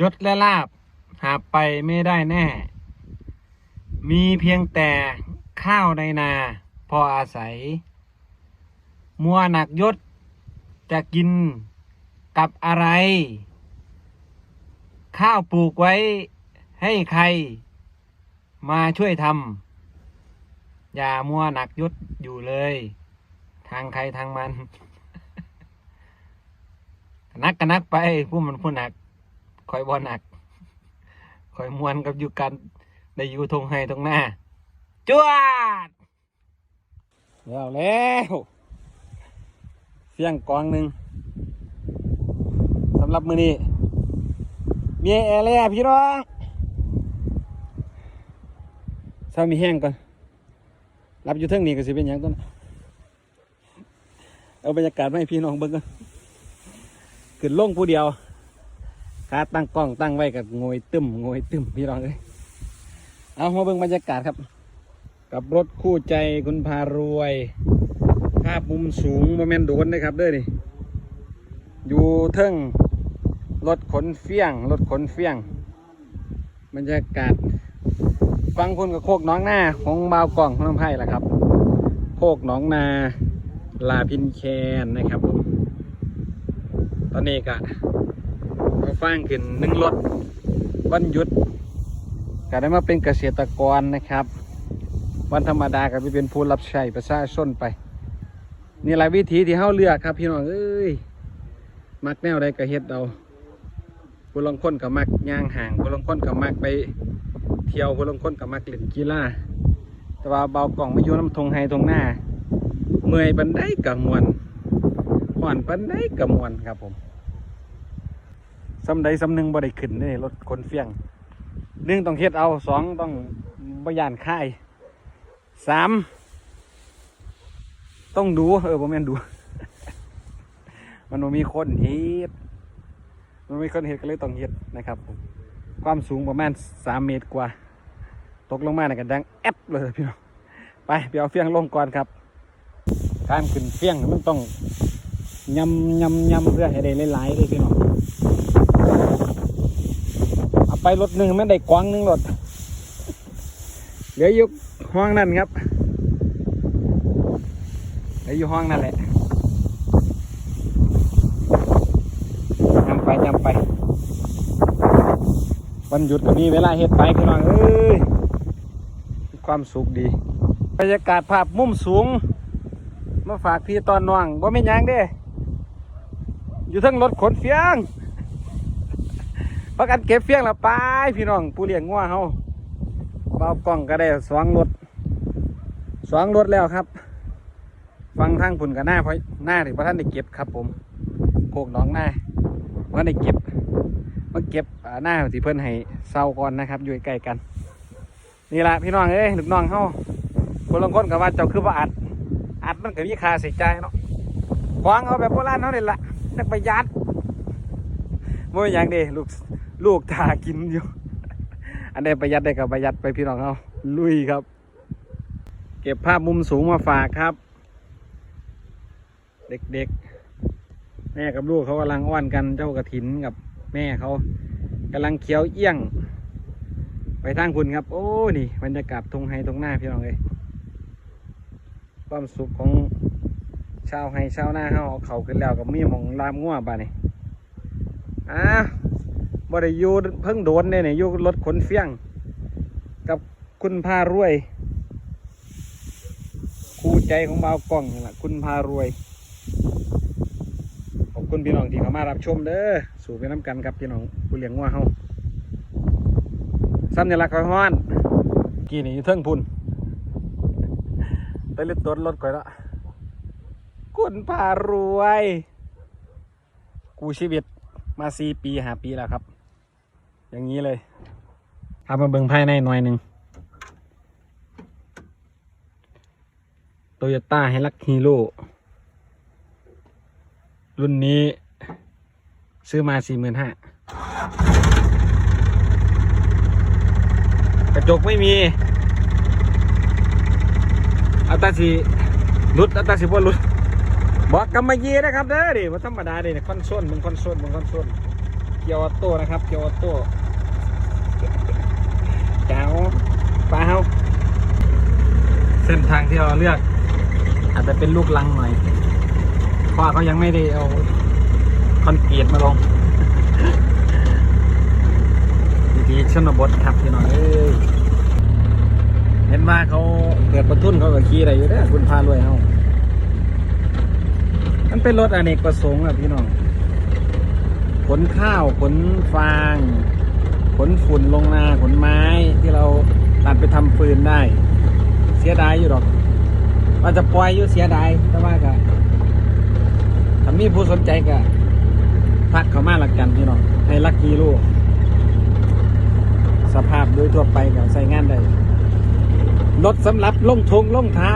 ยศและลาบ หาไปไม่ได้แน่ มีเพียงแต่ข้าวในนา พออาศัย มัวหนักยศจะกินกับอะไร ข้าวปลูกไว้ให้ใคร มาช่วยทำอย่ามัวหนักยศอยู่เลย ทางใครทางมัน นักก็นักไปผู้มันผู้หนัก คอยบ่หนักคอยมวนกับอยู่กันได้อยู่ทงให้ตรงหน้าจวดแล้วแล้วเสียงกองหนึ่งสำหรับมือนี้มีแอร์แล้วพี่น้องถ้ามีแห้งก่อนรับอยู่เทิงนี้ก็สิเป็นอย่างต้นเอาบรรยากาศมาให้พี่น้องเบิ่งก่อนขึ้นลงผู้เดียว ขาตั้งกล้องตั้งไว้กับงวยตึมงวยตึมพี่น้องเลยเอามาเบิ่งบรรยากาศครับ กับรถคู่ใจคุณพารวย ภาพมุมสูงโมเมนต์โดนนะครับเด้อนี่อยู่เทิงรถขนเฟี้ยงรถขนเฟี้ยง บรรยากาศฟังคุณกับโคกน้องหน้าของบาวกล่องของน้ำไผ่ละครับ โคกหนองนาลาพินแคนนะครับผมตอนนี้ก็ มาฟังขึ้นหนึ่งรถวันหยุดก็ได้มาเป็นเกษตรกรนะครับ วันธรรมดาก็ไปเป็นผู้รับใช้ประชาชนไป นี่หละวิธีที่เฮาเลือกครับ พี่น้องเอ้ยมักแนวใดก็เฮ็ดเอาผู้ลงคนก็มักย่างห่างผู้ลงคนก็มักไปเที่ยวผู้ลงคนก็มักเล่นกีฬาแต่ว่าเบากล่องมาอยู่น้ำทงไฮทงหน้า เมื่อยบันไดกับมวนห่อนบันไดกับมวนครับผม สำใดสำหนึ่งบ่ได้ขึ้นเลยรถคนเฟียงหนึ่งต้องเฮ็ดเอาสองต้องบยานค่ายสามต้องดู เออผมแม่นดู มันมีคนเฮ็ดมันมีคนเฮ็ดก็เลยต้องเฮ็ดนะครับ ความสูงประมาณสามเมตรกว่า ตกลงมาเนี่ยกันดังแอปเลยพี่น้องไปไปเอาเฟียงลงก่อนครับ การขึ้นเฟียงมันต้องยำยำยำเพื่อให้ได้หลายๆเลยพี่น้อง ไปรถหนึ่งไมันได้กวางหนึ่งรถเหลืออยู่ห้องนั่นครับเหลืออยู่ห้องนั่นแหละยำไปยำไป วันหยุดก็มีเวลาเฮ็ดไปพี่น้องเอ้ยความสุขดีบรรยากาศภาพมุมสูง มาฝากพี่ตอนน้องว่าไม่ยังเด้ อยู่ทั้งรถขนเฟียง พักกันเก็บเฟี้ยงละไปพี่น้องผู้เลี้ยงงัวเฮาเบากล้องก็ได้สองรถสองรถแล้วครับ ฟังทางพุ่นกับหน้าเพราะหน้าที่พระท่านได้เก็บครับ ผมโคกน้องหน้าพระท่าได้เก็บมาเก็บหน้าที่เพิ่นให้เศร้าก่อนนะครับ อยู่ใกล้กัน นี่แหละพี่น้องเอ้ยลูกน้องเฮาคนลางคนก็ว่าเจ้าคือว่าอัด อัดมันก็มีคาใส่ใจเนาะวางเอาแบบโบราณเท่านี้ละนักประหยัดบ่อย่างดีลูก ลูกทากินอยู่ อันใดประหยัดได้ก็ประหยัดไปพี่น้องเอาลุยครับ เก็บภาพมุมสูงมาฝากครับ เด็กๆ แม่กับลูกเขากำลังอ้อนกันเจ้ากระถินกับแม่เขากำลังเคี้ยวเอี้ยง ไปทางคุณครับ โอ้นี่บรรยากาศทงไฮทงหน้าพี่น้องเลยความสุขของชาวไฮชาวหน้าเฮาเขาขึ้นแล้วกับมีมองลามง่วบานี่อ่า บ่ได้อยู่เพิ่งโดนเนี่ยนี่อยู่รถขนเฟี้ยง กับคุณพารวย คู่ใจของบ่ากล้องนี่แหละคุณพารวย ขอบคุณพี่น้องที่เข้ามารับชมเด้อสู่ไปน้ำกันครับพี่น้องผู้เลี้ยงงัวเฮาซ้ำนี่ละคอยฮ้อน กี่นี่อยู่เทิงพุ่นไปเลือดต้นรถก่อนละคุณพารวย กูชีวิตมาสี่ปีหาปีแล้วครับ อย่างนี้เลยพามาเบิ่งภายในหน่อยหนึ่งโตโยต้าไฮลักฮีโร่รุ่นนี้ซื้อมาสี่หมื่นห้ากระจกไม่มีอัตราสีรุดอัตราสีบนรุดบอกกำมะยีนะครับเด้อดิว่าธรรมดาดิคอนโซลมึงคอนโซลมึงคอนโซล เกียวออโต้นะครับเกียวออโต้แจ๋วฟ้าวเส้นทางที่เราเลือก อาจจะเป็นลูกลังหน่อยเพราะว่าเขายังไม่ได้เอาคอนกรีตมาลงวิธีชนบทครับพี่น้อยเห็นว่าเขาเกิดประทุนเขาก็ขี่อะไรอยู่เด้อคุณพารวยเฮามันเป็นรถอเนกประสงค์อะพี่น้อง ขนข้าวขนฟางขนฝุ่นลงนาขนไม้ที่เราตัดไปทำฟืนได้ เสียดายอยู่หรอกว่าจะปล่อยอยู่เสียดายแต่ว่าก็ถ้ามีผู้สนใจก็ทักเขามาละกันพี่น้องให้ลักกี้ลูกสภาพโดยทั่วไปก็ใช้งานได้รถสำหรับลงทงลงทา